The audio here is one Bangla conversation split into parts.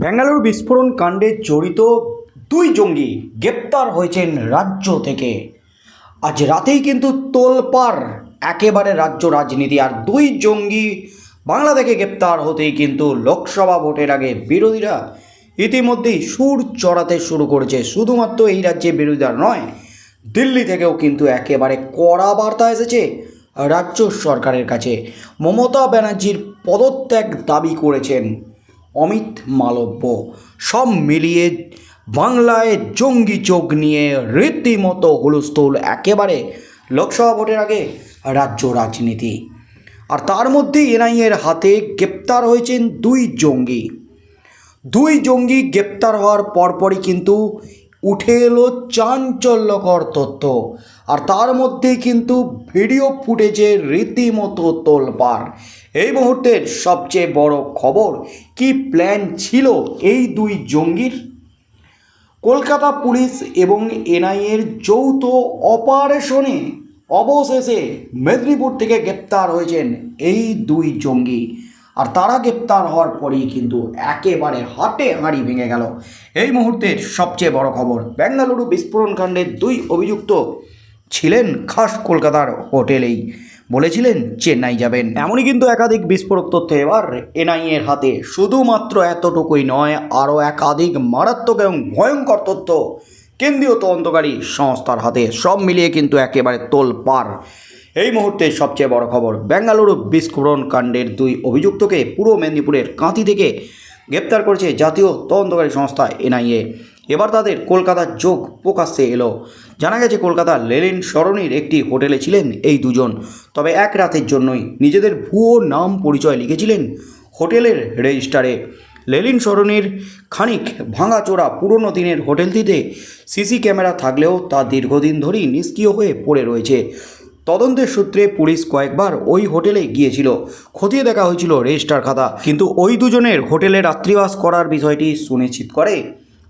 বেঙ্গালুরু বিস্ফোরণ কাণ্ডে জড়িত দুই জঙ্গি গ্রেপ্তার হয়েছেন রাজ্য থেকে। আজ রাতেই কিন্তু তোলপাড়, একেবারে রাজ্য রাজনীতি আর দুই জঙ্গি বাংলা থেকে গ্রেপ্তার হতেই কিন্তু লোকসভা ভোটের আগে বিরোধীরা ইতিমধ্যেই সুর চড়াতে শুরু করেছে। শুধুমাত্র এই রাজ্যে বিরোধীরা নয়, দিল্লি থেকেও কিন্তু একেবারে কড়া বার্তা এসেছে রাজ্য সরকারের কাছে। মমতা ব্যানার্জির পদত্যাগ দাবি করেছেন অমিত মালব্য। সব মিলিয়ে বাংলায় জঙ্গি চোখ নিয়ে রীতিমতো হুলস্থুল একেবারে লোকসভা ভোটের আগে রাজ্য রাজনীতি। আর তার মধ্যে এনআইএর হাতে গ্রেপ্তার হয়েছেন দুই জঙ্গি। দুই জঙ্গি গ্রেপ্তার হওয়ার পরপরই কিন্তু উঠে এলো চাঞ্চল্যকর তথ্য। আর তার মধ্যেই কিন্তু ভিডিও ফুটেজে রীতিমতো তোলপাড়। এই মুহূর্তের সবচেয়ে বড় খবর, কি প্ল্যান ছিল এই দুই জঙ্গির? কলকাতা পুলিশ এবং এনআইএর যৌথ অপারেশনে অবশেষে মেদিনীপুর থেকে গ্রেপ্তার হয়েছেন এই দুই জঙ্গি। আর তারা গ্রেপ্তার হওয়ার পরেই কিন্তু একেবারে হাটে হাঁড়ি ভেঙে গেল। এই মুহূর্তের সবচেয়ে বড় খবর, বেঙ্গালুরু বিস্ফোরণ কাণ্ডের দুই অভিযুক্ত ছিলেন খাস কলকাতার হোটেলেই। বলেছিলেন চেন্নাই যাবেন। এমনই কিন্তু একাধিক বিস্ফোরক তথ্য এবার এনআইএর হাতে। শুধুমাত্র এতটুকুই নয়, আরও একাধিক মারাত্মক এবং ভয়ঙ্কর তথ্য কেন্দ্রীয় তদন্তকারী সংস্থার হাতে। সব মিলিয়ে কিন্তু একেবারে তোল পার এই মুহূর্তে সবচেয়ে বড় খবর, বেঙ্গালুরু বিস্ফোরণ কাণ্ডের দুই অভিযুক্তকে পূর্ব মেদিনীপুরের কাঁথি থেকে গ্রেপ্তার করেছে জাতীয় তদন্তকারী সংস্থা এনআইএ। এবার তাদের কলকাতার যোগ প্রকাশ্যে এলো। জানা গেছে, কলকাতার লেলিন সরণির একটি হোটেলে ছিলেন এই দুজন। তবে এক রাতের জন্যই নিজেদের ভুয়ো নাম পরিচয় লিখেছিলেন হোটেলের রেজিস্টারে। লেলিন সরণির খানিক ভাঙাচোরা পুরনো দিনের হোটেলটিতে সিসি ক্যামেরা থাকলেও তা দীর্ঘদিন ধরেই নিষ্ক্রিয় হয়ে পড়ে রয়েছে। তদন্তের সূত্রে পুলিশ কয়েকবার ওই হোটেলে গিয়েছিল। খতিয়ে দেখা হয়েছিল রেজিস্টার খাতা। কিন্তু ওই দুজনের হোটেলে রাত্রিবাস করার বিষয়টি সুনিশ্চিত করে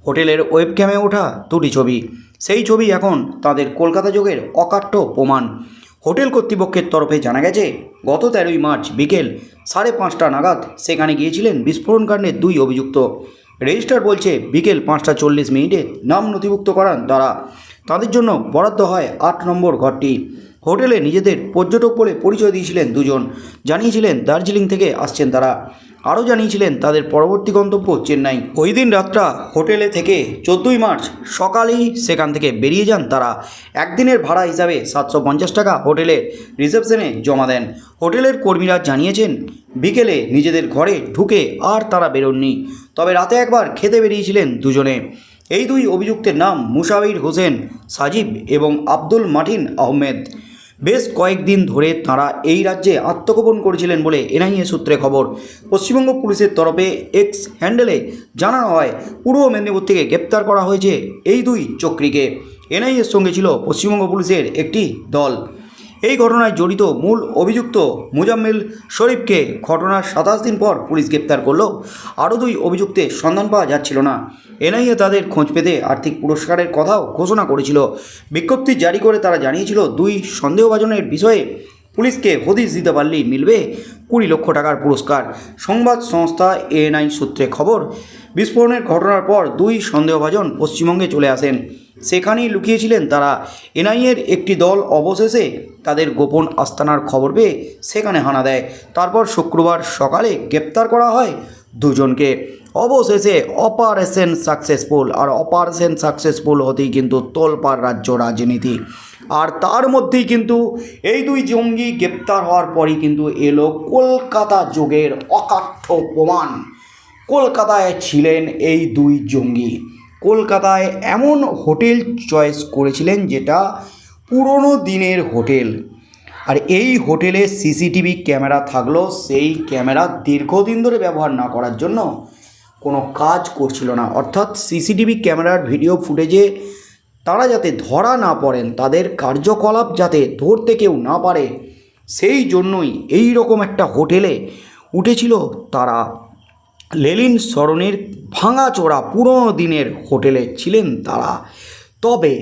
হোটেলের ওয়েবক্যামে ওঠা দুটি ছবি। সেই ছবি এখন তাদের কলকাতা যোগের অকাট্য প্রমাণ। হোটেল কর্তৃপক্ষের তরফে জানা গেছে, গত তেরোই মার্চ বিকেল সাড়ে পাঁচটা নাগাদ সেখানে গিয়েছিলেন বিস্ফোরণকাণ্ডের দুই অভিযুক্ত। রেজিস্টার বলছে, বিকেল পাঁচটা চল্লিশ মিনিটে নাম নথিভুক্ত করান তারা। তাদের জন্য বরাদ্দ হয় আট নম্বর ঘরটি। হোটেলে নিজেদের পর্যটক বলে পরিচয় দিয়েছিলেন দুজন। জানিয়েছিলেন, দার্জিলিং থেকে আসছেন তারা। আরও জানিয়েছিলেন তাদের পরবর্তী গন্তব্য চেন্নাই। ওই দিন রাতটা হোটেলে থেকে চোদ্দোই মার্চ সকালেই সেখান থেকে বেরিয়ে যান তারা। একদিনের ভাড়া হিসাবে সাতশো পঞ্চাশ টাকা হোটেলের রিসেপশনে জমা দেন। হোটেলের কর্মীরা জানিয়েছেন, বিকেলে নিজেদের ঘরে ঢুকে আর তারা বেরোননি। তবে রাতে একবার খেতে বেরিয়েছিলেন দুজনে। এই দুই অভিযুক্তের নাম মুসাবির হোসেন, সাজিব এবং আব্দুল মাটিন আহমেদ। বেশ কয়েকদিন ধরে তারা এই রাজ্যে আত্মগোপন করেছিলেন বলে এনআইএ সূত্রে খবর। পশ্চিমবঙ্গ পুলিশের তরফে এক্স হ্যান্ডেলে জানানো হয়, পূর্ব মেদিনীপুর থেকে গ্রেপ্তার করা হয়েছে এই দুই চক্রীকে। এনআইএর সঙ্গে ছিল পশ্চিমবঙ্গ পুলিশের একটি দল। এই ঘটনায় জড়িত মূল অভিযুক্ত মুজাম্মিল শরীফকে ঘটনার সাতাশ দিন পর পুলিশ গ্রেপ্তার করলেও আরও দুই অভিযুক্তের সন্ধান পাওয়া যাচ্ছিল না। এনআইএ তাদের খোঁজ পেতে আর্থিক পুরস্কারের কথাও ঘোষণা করেছিল। বিজ্ঞপ্তি জারি করে তারা জানিয়েছিল, দুই সন্দেহভাজনের বিষয়ে পুলিশকে হদিশ দিতে পারলেই মিলবে কুড়ি লক্ষ টাকার পুরস্কার। সংবাদ সংস্থা এএনআই সূত্রে খবর, বিস্ফোরণের ঘটনার পর দুই সন্দেহভাজন পশ্চিমবঙ্গে চলে আসেন। সেখানেই লুকিয়েছিলেন তারা। এনআইএর একটি দল অবশেষে তাদের গোপন আস্তানার খবর পেয়ে সেখানে হানা দেয়। তারপর শুক্রবার সকালে গ্রেপ্তার করা হয় দুজনকে। অবশেষে অপারেশন সাকসেসফুল আর অপারেশন সাকসেসফুল হতেই কিন্তু তোলপাড় রাজ্য রাজনীতি। আর তার মধ্যেই কিন্তু এই দুই জঙ্গি গ্রেপ্তার হওয়ার পরই কিন্তু এলো কলকাতা যুগের অকাঠ্য প্রমাণ। কলকাতায় ছিলেন এই দুই জঙ্গি। কলকাতায় এমন হোটেল চয়েস করেছিলেন যেটা পুরনো দিনের হোটেল। আর এই হোটেলে সিসিটিভি ক্যামেরা থাকলেও সেই ক্যামেরা দীর্ঘদিন ধরে ব্যবহার না করার জন্য কোনো কাজ করছিল না। অর্থাৎ সিসিটিভি ক্যামেরার ভিডিও ফুটেজে তারা যাতে ধরা না পড়েন, তাদের কার্যকলাপ যাতে ধরতে কেউ না পারে, সেই জন্যই এই রকম একটা হোটেলে উঠেছিল তারা। লেলিন সরণের ভাঙাচোরা পুরনো দিনের হোটেলে ছিলেন তারা। তবে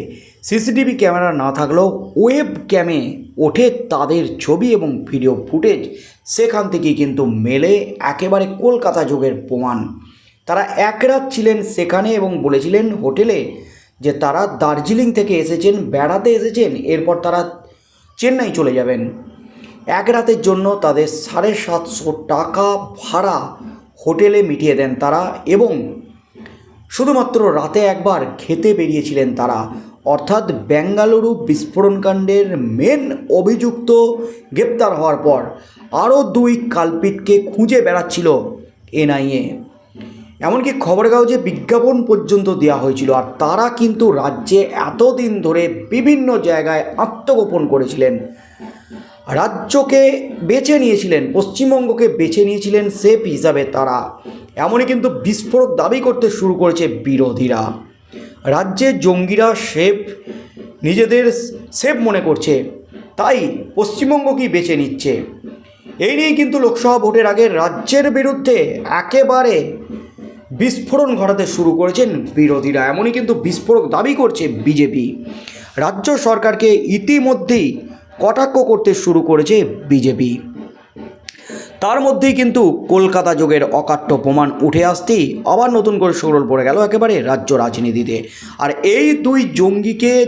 সিসিটিভি ক্যামেরা না থাকলেও ওয়েব ক্যামে ওঠে তাদের ছবি এবং ভিডিও ফুটেজ। সেখান থেকে কিন্তু মেলে একেবারে কলকাতা যুগের প্রমাণ। তারা এক রাত ছিলেন সেখানে এবং বলেছিলেন হোটেলে যে তারা দার্জিলিং থেকে এসেছেন, বেড়াতে এসেছেন, এরপর তারা চেন্নাই চলে যাবেন। এক রাতের জন্য তাদের সাড়ে সাতশো টাকা ভাড়া হোটেলে মিটিয়ে দেন তারা এবং শুধুমাত্র রাতে একবার খেতে বেরিয়েছিলেন তারা। অর্থাৎ বেঙ্গালুরু বিস্ফোরণকাণ্ডের মেন অভিযুক্ত গ্রেপ্তার হওয়ার পর আরও দুই কালপিটকে খুঁজে বেড়াচ্ছিল এনআইএ। এমনকি খবরের কাগজে বিজ্ঞাপন পর্যন্ত দেওয়া হয়েছিল আর তারা কিন্তু রাজ্যে এতদিন ধরে বিভিন্ন জায়গায় আত্মগোপন করেছিলেন। রাজ্যকে বেছে নিয়েছিলেন, পশ্চিমবঙ্গকে বেছে নিয়েছিলেন সেফ হিসাবে তারা। এমনই কিন্তু বিস্ফোরক দাবি করতে শুরু করেছে বিরোধীরা। রাজ্যে জঙ্গিরা সেফ নিজেদের সেফ মনে করছে, তাই পশ্চিমবঙ্গকেই বেছে নিচ্ছে। এই নিয়েই কিন্তু লোকসভা ভোটের আগে রাজ্যের বিরুদ্ধে একেবারে বিস্ফোরণ ঘটাতে শুরু করেছেন বিরোধীরা। এমনই কিন্তু বিস্ফোরক দাবি করছে বিজেপি। রাজ্য সরকারকে ইতিমধ্যেই কটাক্ষ করতে শুরু করেছে বিজেপি। তার মধ্যেই কিন্তু কলকাতা যোগের অকাট্য প্রমাণ উঠে আসতেই আবার নতুন করে সরল পড়ে গেল একেবারে রাজ্য রাজনীতিতে। আর এই দুই জঙ্গিকে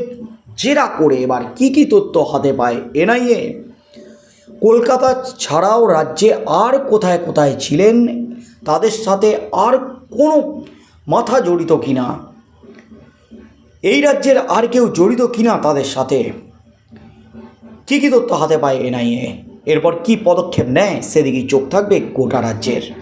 জেরা করে এবার কি কি তথ্য হাতে পায় এনআইএ? কলকাতা ছাড়াও রাজ্যে আর কোথায় কোথায় ছিলেন? তাদের সাথে আর কোনো মাথা জড়িত কিনা? এই রাজ্যের আর কেউ জড়িত কিনা তাদের সাথে? কী কী তথ্য হাতে পায় এনআইএ? এরপর কি পদক্ষেপ নেয়? সেদিকেই চোখ থাকবে গোটা রাজ্যের।